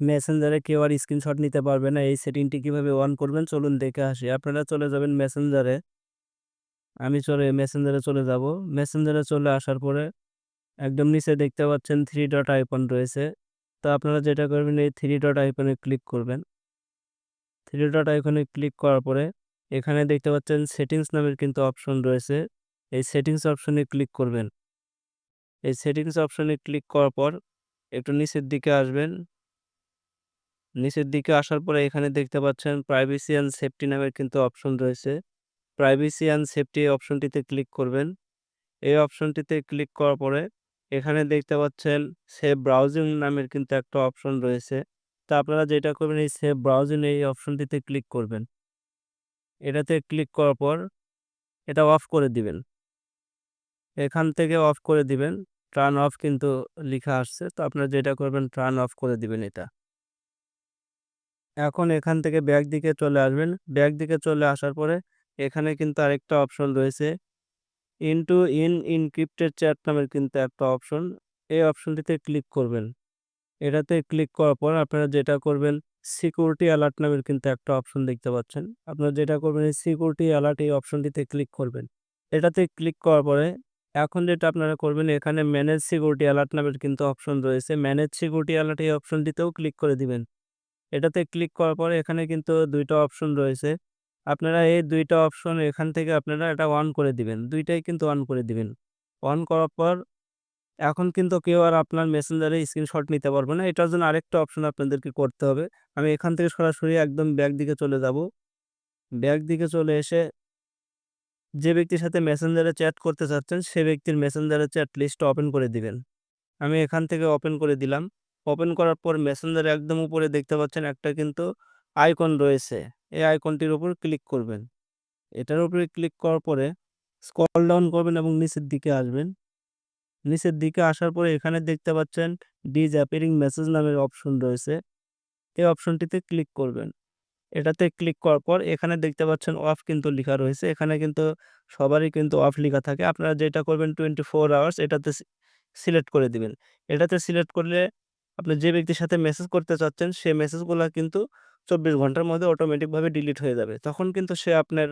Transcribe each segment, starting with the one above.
মেসেঞ্জারে কেউ আর স্ক্রিনশট নিতে পারবে না। এই সেটিংটি কীভাবে অন করবেন? চলুন দেখে আসি। আপনারা চলে যাবেন মেসেঞ্জারে আমি চলে মেসেঞ্জারে চলে যাব। মেসেঞ্জারে চলে আসার পরে একদম নিচে দেখতে পাচ্ছেন থ্রি ডট আইকন রয়েছে। তো আপনারা যেটা করবেন, এই থ্রি ডট আইকনে ক্লিক করবেন। থ্রি ডট আইকনে ক্লিক করার পরে এখানে দেখতে পাচ্ছেন সেটিংস নামের কিন্তু অপশন রয়েছে। এই সেটিংস অপশনে ক্লিক করবেন। এই সেটিংস অপশনে ক্লিক করার পর একটু নিচের দিকে আসবেন। নিচের দিকে আসার পরে এখানে দেখতে পাচ্ছেন প্রাইভেসি অ্যান্ড সেফটি নামের কিন্তু অপশন রয়েছে। প্রাইভেসি অ্যান্ড সেফটি অপশনটিতে ক্লিক করবেন। এই অপশনটিতে ক্লিক করার পরে এখানে দেখতে পাচ্ছেন সেভ ব্রাউজিং নামের কিন্তু একটা অপশন রয়েছে। তা আপনারা যেটা করবেন এই সেভ ব্রাউজিং এই অপশনটিতে ক্লিক করবেন। এটাতে ক্লিক করার পর এটা অফ করে দিবেন। এখান থেকে অফ করে দিবেন। টার্ন অফ কিন্তু লেখা আসছে। তো আপনারা যেটা করবেন টার্ন অফ করে দিবেন এটা। এখন এখান থেকে ব্যাক দিকে চলে আসবেন। ব্যাক দিকে চলে আসার পরে এখানে কিন্তু আরেকটা অপশন রয়েছে। ইনটু ইন ইনক্রিপ্টেড চ্যাট নামের কিন্তু একটা অপশন। এই অপশনটিতে ক্লিক করবেন। এটাতে ক্লিক করার পর আপনারা যেটা করবেন সিকিউরিটি অ্যালার্ট নামের কিন্তু একটা অপশন দেখতে পাচ্ছেন। আপনারা যেটা করবেন এই সিকিউরিটি অ্যালার্ট এই অপশনটিতে ক্লিক করবেন। এটাতে ক্লিক করার পরে এখন যেটা আপনারা করবেন, এখানে ম্যানেজ সিকিউরিটি অ্যালার্ট নামের কিন্তু অপশন রয়েছে। ম্যানেজ সিকিউরিটি অ্যালার্ট এই অপশনটিতেও ক্লিক করে দিবেন। এটাতে ক্লিক করার পরে এখানে কিন্তু দুইটা অপশন রয়েছে। আপনারা এই দুইটা অপশন এখান থেকে আপনারা এটা অন করে দিবেন। দুইটাই কিন্তু অন করে দিবেন। অন করার পর এখন কিন্তু কেউ আর আপনার মেসেঞ্জারে স্ক্রিনশট নিতে পারবে না। এটার জন্য আরেকটা অপশন আপনাদেরকে করতে হবে। আমি এখান থেকে সরাসরি একদম ব্যাক দিকে চলে যাব। ব্যাক দিকে চলে এসে যে ব্যক্তির সাথে মেসেঞ্জারে চ্যাট করতে চাচ্ছেন, সে ব্যক্তির মেসেঞ্জারে চ্যাট লিস্ট ওপেন করে দিবেন। আমি এখান থেকে ওপেন করে দিলাম। ওপেন করার পর মেসেঞ্জারে একদম উপরে দেখতে পাচ্ছেন একটা কিন্তু আইকন রয়েছে। এই আইকনটির উপর ক্লিক করবেন। এটার উপরে ক্লিক করার পরে স্কল ডাউন করবেন এবং নিচের দিকে আসবেন। নিচের দিকে আসার পরে এখানে দেখতে পাচ্ছেন ডিজ অ্যাপিয়ারিং মেসেজ নামের অপশন রয়েছে। এই অপশনটিতে ক্লিক করবেন। এটাতে ক্লিক করার পর এখানে দেখতে পাচ্ছেন অফ কিন্তু লেখা রয়েছে। এখানে কিন্তু সবারই কিন্তু অফ লেখা থাকে। আপনারা যেটা করবেন টোয়েন্টি ফোর আওয়ার্স এটাতে সিলেক্ট করে দিবেন। এটাতে সিলেক্ট করলে আপনি যে ব্যক্তির সাথে মেসেজ করতে চাচ্ছেন, সে মেসেজগুলো কিন্তু চব্বিশ ঘণ্টার মধ্যে অটোমেটিকভাবে ডিলিট হয়ে যাবে। তখন কিন্তু সে আপনার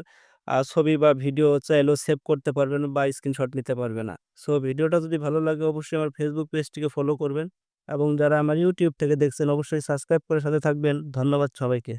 ছবি বা ভিডিও চাইলেও সেভ করতে পারবে না বা স্ক্রিনশট নিতে পারবে না। সো ভিডিওটা যদি ভালো লাগে, অবশ্যই আমার ফেসবুক পেজটিকে ফলো করবেন এবং যারা আমার ইউটিউব থেকে দেখছেন, অবশ্যই সাবস্ক্রাইব করে সাথে থাকবেন। ধন্যবাদ সবাইকে।